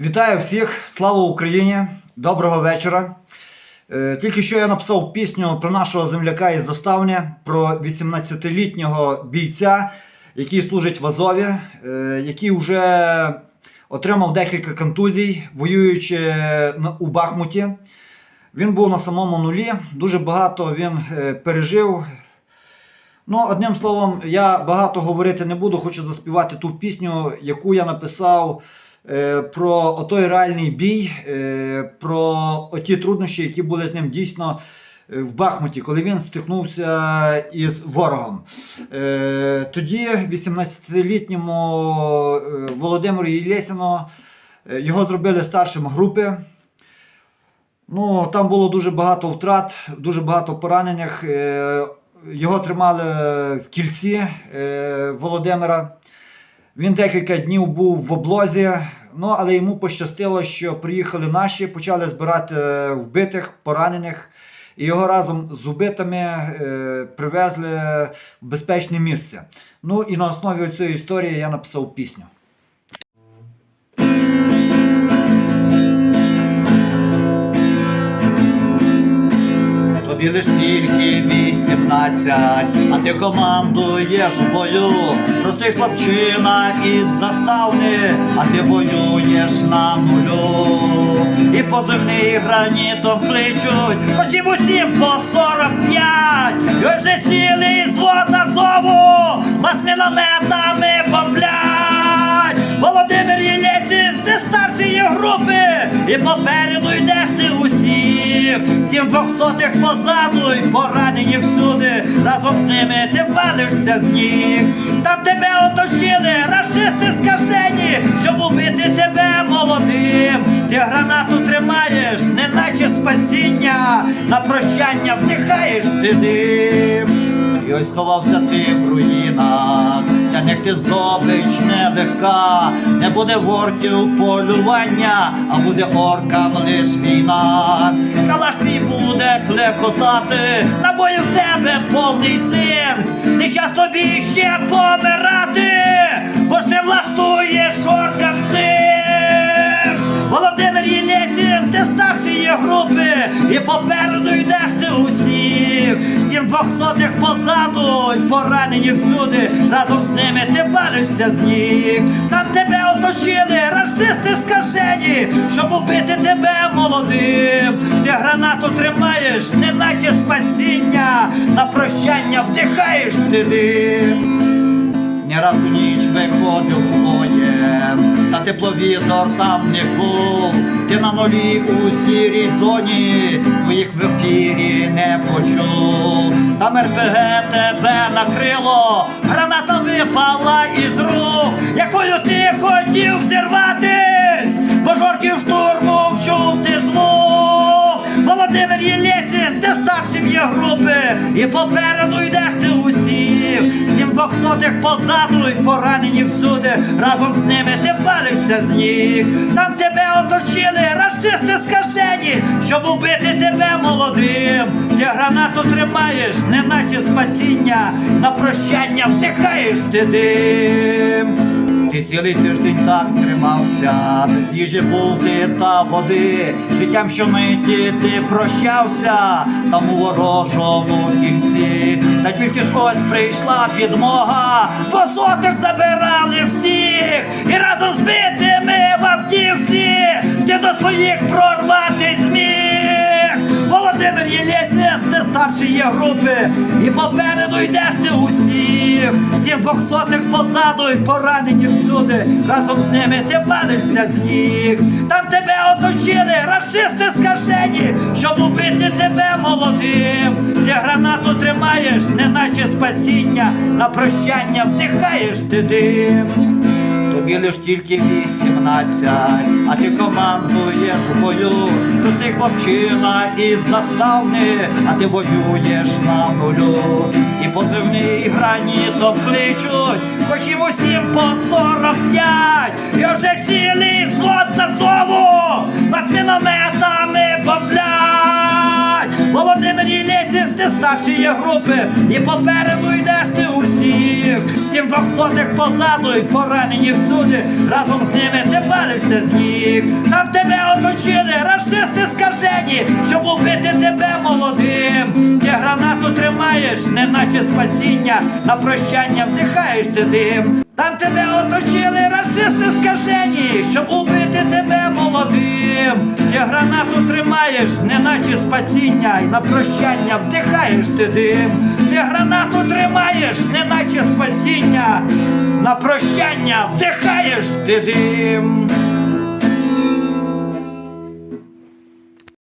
Вітаю всіх! Слава Україні! Доброго вечора! Е, Тільки що я написав пісню про нашого земляка із Заставні, про 18-літнього бійця, який служить в Азові, е, який вже отримав декілька контузій, воюючи у Бахмуті. Він був на самому нулі, дуже багато він е, пережив. Ну, одним словом, я багато говорити не буду, хочу заспівати ту пісню, яку я написав е, про отой реальний бій, е, про оті труднощі, які були з ним дійсно е, в Бахмуті, коли він стикнувся із ворогом. Е, тоді 18-літньому е, Володимиру Єлєсіну е, його зробили старшим групи. Ну, там було дуже багато втрат, дуже багато поранених. Е, Його тримали в кільці е, Володимира. Він декілька днів був в облозі, ну але йому пощастило, що приїхали наші, почали збирати е, вбитих, поранених, і його разом з убитими е, привезли в безпечне місце. Ну і на основі цієї історії я написав пісню. Тобі лиш тільки 18, а ти командуєш бою. Простий хлопчина із заставни, а ти воюєш на нулю. І позивний гранітом кличуть, хоч і усім по 45. І ось же цілий звод Азову, вас мінометами бомблять. Володимир Єлєсін, ти старший є групи, і попереду. Сім двохсотих позаду й поранені всюди. Разом з ними ти валишся з ніг. Там тебе оточили, расисти скажені, щоб убити тебе молодим. Ти гранату тримаєш, неначе спасіння, на прощання вдихаєш ти дим. І ось сховався ти в руїнах, для них ти здобич нелегка, не буде вортів полювання, а буде оркам лиш війна. Калаш твій буде клекотати, набої в тебе повний цин. Не час тобі ще помирати, бо ж ти влаштуєш оркам цим. Володимир Єлєсін, ти старший є групи, і попереду йдеш ти усіх. Двохсотих позаду, й поранені всюди, разом з ними ти валишся з ніг. Там тебе оточили, расисти скажені, щоб убити тебе молодим. Ти гранату тримаєш, неначе спасіння, на прощання вдихаєш ти дим. Не раз у ніч виходив своє, та тепловізор там не кул, Ти на нулі у сірій зоні своїх в ефірі не почув. Там РПГ тебе накрило, граната випала із рук, якою ти хотів зірватись, Старшим є групи, і попереду йдеш ти усіх. Сім двохсотих позаду й поранені всюди, разом з ними ти валишся з ніг. Там тебе оточили, расисти скажені, щоб убити тебе молодим. Ти гранату тримаєш, неначе спасіння, на прощання вдихаєш ти дим. Ти цілий тиждень так тримався, без їжі булки та води. Життям щомиті ти прощався, там у ворожому кінці. Та тільки ж ось прийшла підмога, по сотих забирали всіх, і разом з битими в автівці ти до своїх прорвати зміг. Володимир Єлєсін, ти старший є групи, і попереду йдеш ти усіх. Сім двохсотих позаду й поранені всюди, разом з ними ти валишся з ніг. Там тебе оточили, расисти скажені, щоб убити тебе молодим. Ти гранату тримаєш, неначе спасіння, на прощання вдихаєш ти дим. Тобі лиш тільки 18, а ти командуєш в бою. Простий хлопчина із заставни, а ти воюєш на нулю. І позивний гранітом кличуть, хоч їм усім по 45. І вже цілий взвод зазову, нас на бомблять. Ти старші є групи, і попереду йдеш ти усіх. Сім двохсотих позаду і поранені всюди. Разом з ними ти палишся з ніг. Там тебе оточили, расисти скажені, щоб убити тебе молодим. Ти гранату тримаєш, неначе спасіння, на прощання вдихаєш ти дим. Там тебе оточили расисти скажені, щоб убити тебе молодим. Ти гранату тримаєш, неначе спасіння, і на прощання вдихаєш ти дим. Ти гранату тримаєш, неначе спасіння, на прощання вдихаєш ти дим.